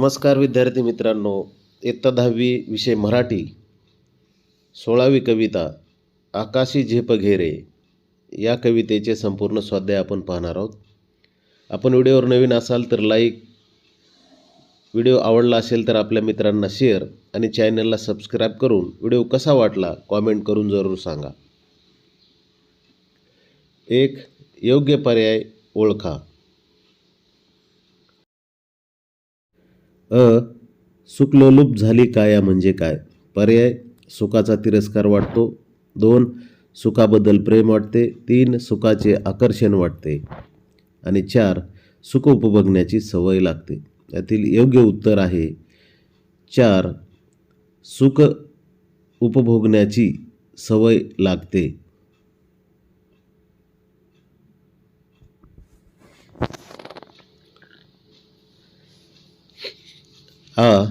नमस्कार विद्यार्थी मित्रांनो इयत्ता दहावी विषय मराठी सोळावी कविता आकाशी झेप घेरे या कवितेचे संपूर्ण स्वाध्याय आपण पाहणार आहोत. आपण व्हिडिओवर नवीन असाल तर लाईक व्हिडिओ आवडला असेल तर आपल्या मित्रांना शेअर आणि चॅनलला सबस्क्राईब करून व्हिडिओ कसा वाटला कॉमेंट करून जरूर सांगा. एक योग्य पर्याय ओळखा. अ सुखलोलूप झाली काया म्हणजे काय? पर्याय सुखाचा तिरस्कार वाटतो. दोन सुखाबद्दल प्रेम वाटते. तीन सुखाचे आकर्षण वाटते. आणि चार सुख उपभोगण्याची सवय लागते. यातील योग्य उत्तर आहे चार सुख उपभोगण्याची सवय लागते. हा.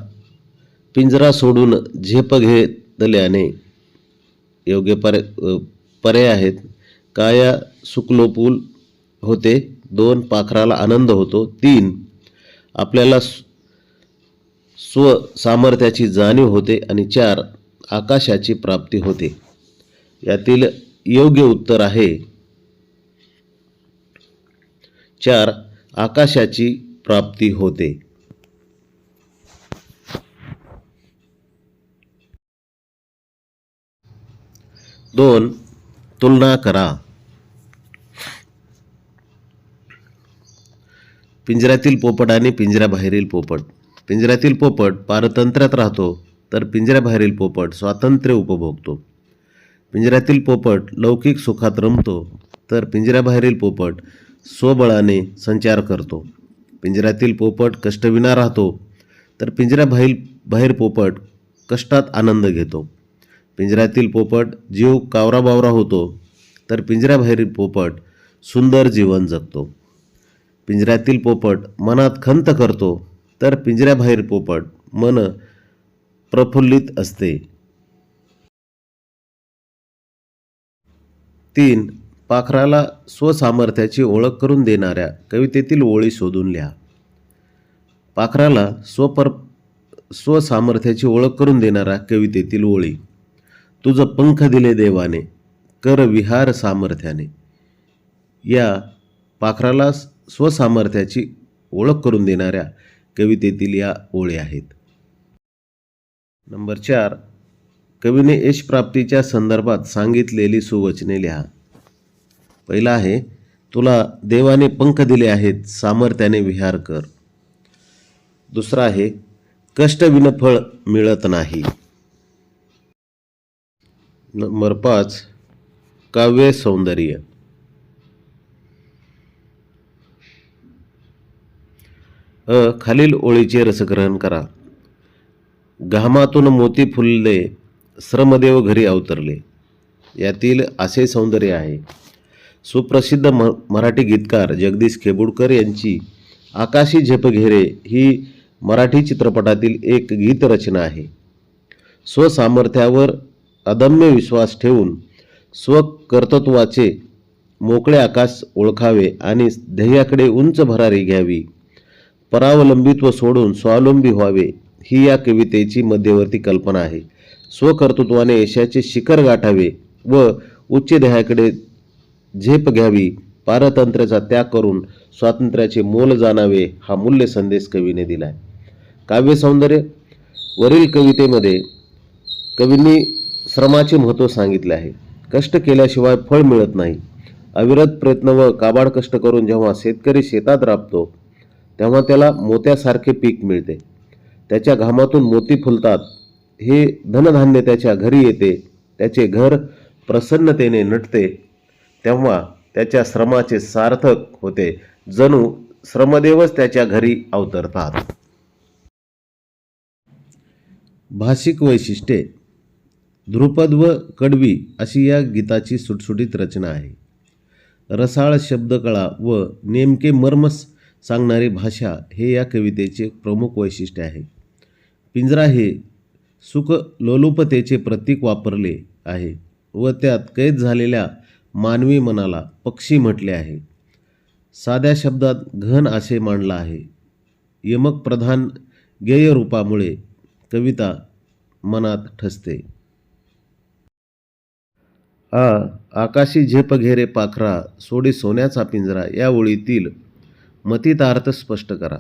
पिंजरा सोडून झेप घेतल्याने योग्य पर्याय पर्याय आहेत. काया सुकलोपूल होते. दोन पाखराला आनंद होतो. तीन आपल्याला स्व सामर्थ्याची जाणीव होते आणि चार आकाशाची प्राप्ती होते. यातील योग्य उत्तर आहे. चार आकाशाची प्राप्ती होते. दोन तुलना करा. पिंजऱ्यातील पोपट आणि पिंजऱ्याबाहेरील पोपट. पिंजऱ्यातील पोपट पारतंत्र्यात राहतो तर पिंजऱ्याबाहेरील पोपट स्वातंत्र्य उपभोगतो. पिंजऱ्यातील पोपट लौकिक सुखात रमतो तर पिंजऱ्याबाहेरील पोपट स्वबळाने संचार करतो. पिंजऱ्यातील पोपट कष्टविना राहतो तर पिंजऱ्याबाहेर बाहेर पोपट कष्टात आनंद घेतो. पिंजऱ्यातील पोपट जीव कावराबावरा होतो तर पिंजऱ्याबाहेरील पोपट सुंदर जीवन जगतो. पिंजऱ्यातील पोपट मनात खंत करतो तर पिंजऱ्याबाहेर पोपट मन प्रफुल्लित असते. तीन पाखराला स्वसामर्थ्याची ओळख करून देणाऱ्या कवितेतील ओळी शोधून लिहा. पाखराला स्वपर स्वसामर्थ्याची ओळख करून देणाऱ्या कवितेतील ओळी. तुझं पंख दिले देवाने कर विहार सामर्थ्याने. या पाखराला स्वसामर्थ्याची ओळख करून देणाऱ्या कवितेतील या ओळी आहेत. नंबर चार कवीने यशप्राप्तीच्या संदर्भात सांगितलेली सुवचने लिहा. पहिला आहे तुला देवाने पंख दिले आहेत सामर्थ्याने विहार कर. दुसरा आहे कष्ट विनफळ मिळत नाही. नंबर पाच काव्य सौंदर्य. अ खालील ओळीचे रसग्रहण करा. घामातून मोती फुलले श्रमदेव घरी अवतरले. यातील असे सौंदर्य आहे. सुप्रसिद्ध म मराठी गीतकार जगदीश खेबुडकर यांची आकाशी झेप घेरे ही मराठी चित्रपटातील एक गीतरचना आहे. स्वसामर्थ्यावर अदम्य विश्वास ठेवून स्वकर्तृत्वाचे मोकळे आकाश ओळखावे आणि ध्येयाकडे उंच भरारी घ्यावी. परावलंबित्व सोडून स्वावलंबी व्हावे ही या कवितेची मध्यवर्ती कल्पना आहे. स्वकर्तृत्वाने यशाचे शिखर गाठावे व उच्च ध्येयाकडे झेप घ्यावी. पारतंत्र्याचा त्याग करून स्वातंत्र्याचे मोल जाणावे हा मूल्य संदेश कवीने दिला काव्य सौंदर्य वरील कवितेमध्ये कवींनी श्रमाचे महत्त्व सांगितले आहे. कष्ट केल्याशिवाय फळ मिळत नाही. अविरत प्रयत्न व काबाड कष्ट करून जेव्हा शेतकरी शेतात राबतो तेव्हा त्याला मोत्यासारखे पीक मिळते. त्याच्या घामातून मोती फुलतात. हे धनधान्य त्याच्या घरी येते. त्याचे घर प्रसन्नतेने नटते. तेव्हा त्याच्या श्रमाचे सार्थक होते. जणू श्रमदेवच त्याच्या घरी अवतरतात. भाषिक वैशिष्ट्ये. ध्रुपद व कडवी अशी या गीताची सुटसुटीत रचना आहे. रसाळ शब्दकळा व नेमके मर्मस सांगणारी भाषा हे या कवितेचे प्रमुख वैशिष्ट्य आहे. पिंजरा हे सुख लोलुपतेचे प्रतीक वापरले आहे व त्यात कैद झालेल्या मानवी मनाला पक्षी म्हटले आहे. साध्या शब्दात घन असे मांडला आहे. यमक प्रधान गेय कविता मनात ठसते. आ आकाशी झेप घेरे पाखरा सोडी सोन्याचा पिंजरा या ओळीतील मतितार्थ स्पष्ट करा.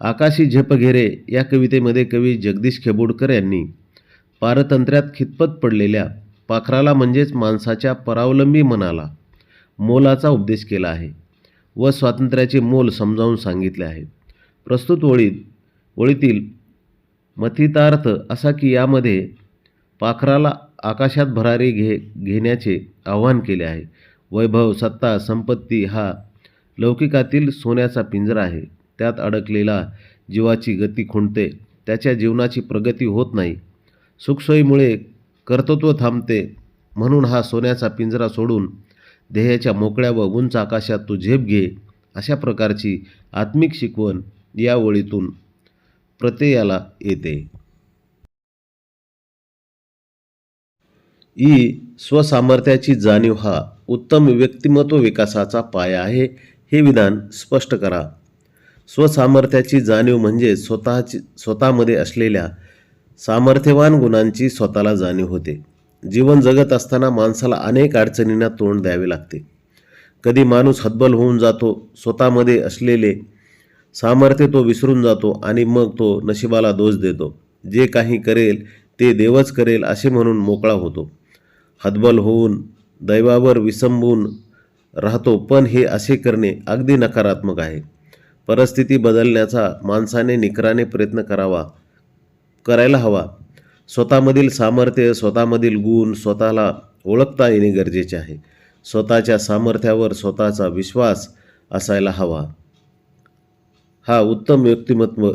आकाशी झेप घेरे या कवितेमध्ये कवी जगदीश खेबोडकर यांनी पारतंत्र्यात खितपत पडलेल्या पाखराला म्हणजेच माणसाच्या परावलंबी मनाला मोलाचा उपदेश केला आहे व स्वातंत्र्याचे मोल समजावून सांगितले आहे. प्रस्तुत ओळीत ओळीतील मथितार्थ असा की यामध्ये पाखराला आकाशात भरारी घे घेण्याचे आवाहन केले आहे. वैभव सत्ता संपत्ती हा लौकिकातील सोन्याचा पिंजरा आहे. त्यात अडकलेला जीवाची गती खुंटते. त्याच्या जीवनाची प्रगती होत नाही. सुखसोयीमुळे कर्तृत्व थांबते. म्हणून हा सोन्याचा पिंजरा सोडून ध्येयाच्या मोकळ्या व उंच आकाशात तू झेप घे अशा प्रकारची आत्मिक शिकवण या ओळीतून प्रत्ययाला येते. ई स्वसामर्थ्याची जाणीव हा उत्तम व्यक्तिमत्व विकासाचा पाया आहे हे विधान स्पष्ट करा. स्वसामर्थ्याची जाणीव म्हणजे स्वतःची स्वतःमध्ये असलेल्या सामर्थ्यवान गुणांची स्वतःला जाणीव होते. जीवन जगत असताना माणसाला अनेक अडचणींना तोंड द्यावे लागते. कधी माणूस हतबल होऊन जातो स्वतःमध्ये असलेले सामर्थ्य तो विसरून जातो आणि मग तो नशिबाला दोष देतो. जे काही करेल ते देवच करेल असे म्हणून मोकळा होतो. हतबल होऊन दैवावर विसंबून राहतो पण हे असे करणे अगदी नकारात्मक आहे. परिस्थिती बदलण्याचा माणसाने निकराने प्रयत्न करावा करायला हवा. स्वतःमधील सामर्थ्य स्वतःमधील गुण स्वतःला ओळखता येणे गरजेचे आहे. स्वतःच्या सामर्थ्यावर स्वतःचा विश्वास असायला हवा. हा उत्तम व्यक्तिमत्व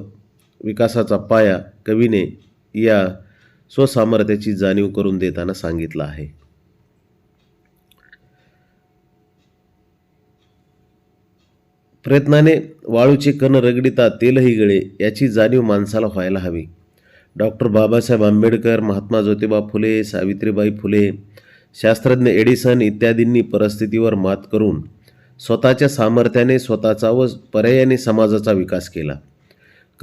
विकासाचा पाया कवीने या स्वसामर्थ्याची जाणीव करून देताना सांगितलं आहे. प्रयत्नाने वाळूचे कण रगडिता तेलही गळे याची जाणीव माणसाला व्हायला हवी. डॉक्टर बाबासाहेब आंबेडकर महात्मा ज्योतिबा फुले सावित्रीबाई फुले शास्त्रज्ञ एडिसन इत्यादींनी परिस्थितीवर मात करून स्वतःच्या सामर्थ्याने स्वतःचा व पर्यायाने समाजाचा विकास केला.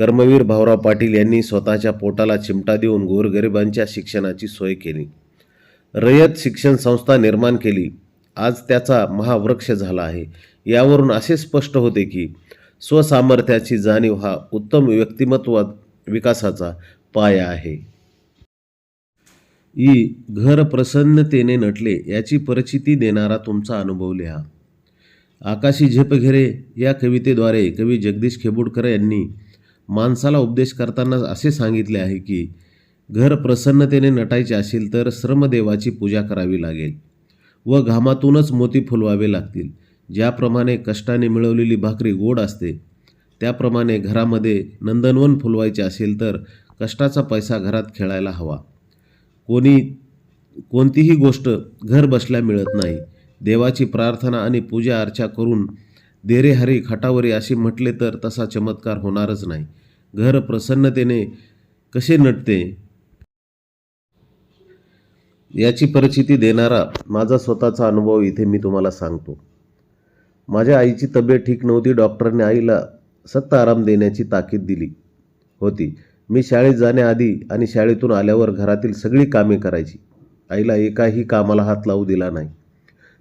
कर्मवीर भाऊराव पाटील यांनी स्वतःच्या पोटाला चिमटा देऊन गोरगरिबांच्या शिक्षणाची सोय केली. रयत शिक्षण संस्था निर्माण केली. आज त्याचा महावृक्ष झाला आहे. यावरून असे स्पष्ट होते की स्वसामर्थ्याची जाणीव हा उत्तम व्यक्तिमत्व विकासाचा पाया आहे. ई. घर प्रसन्नतेने नटले याची परिचिती देणारा तुमचा अनुभव लिहा. आकाशी झेपघेरे या कवितेद्वारे कवी जगदीश खेबुडकर यांनी माणसाला उपदेश करताना असे सांगितले आहे की घर प्रसन्नतेने नटायचे असेल तर श्रमदेवाची पूजा करावी लागेल व घामातूनच मोती फुलवावे लागतील. ज्याप्रमाणे कष्टाने मिळवलेली भाकरी गोड असते त्याप्रमाणे घरामध्ये नंदनवन फुलवायचे असेल तर कष्टाचा पैसा घरात खेळायला हवा. कोणी कोणतीही गोष्ट घर बसल्या मिळत नाही. देवाची प्रार्थना आणि पूजा अर्चा करून देरे हरी खटावरी असे म्हटले तर तसा चमत्कार होणारच नाही. घर प्रसन्नतेने कसे नटते? याची परिचिती देणारा माझा स्वतःचा अनुभव इथे मी तुम्हाला सांगतो. माझ्या आईची तब्येत ठीक नव्हती. डॉक्टरने आईला सत्ता आराम देण्याची ताकीद दिली होती. मी शाळेत जाण्याआधी आणि शाळेतून आल्यावर घरातील सगळी कामे करायची. आईला एकाही कामाला हात लावू दिला नाही.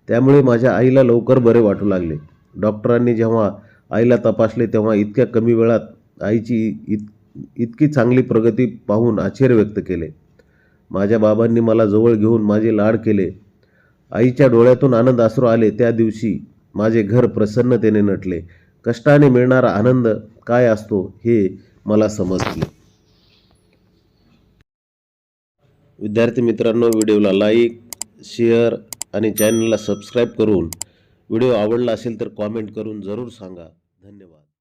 त्यामुळे माझ्या आईला लवकर बरे वाटू लागले. डॉक्टरांनी जेव्हा आईला तपासले तेव्हा इतक्या कमी वेळात आईची इत इतकी चांगली प्रगती पाहून आश्चर्य व्यक्त केले. माझ्या बाबांनी मला जवळ घेऊन माझे लाड केले. आईच्या डोळ्यातून आनंद अश्रू आले. त्या दिवशी माझे घर प्रसन्नतेने नटले. कष्टाने मिळणारा आनंद काय असतो हे मला समजले. विद्यार्थी मित्रांनो व्हिडिओला लाईक शेअर आणि चॅनलला सबस्क्राईब करून व्हिडिओ आवडला असेल तर कॉमेंट करून जरूर सांगा. धन्यवाद.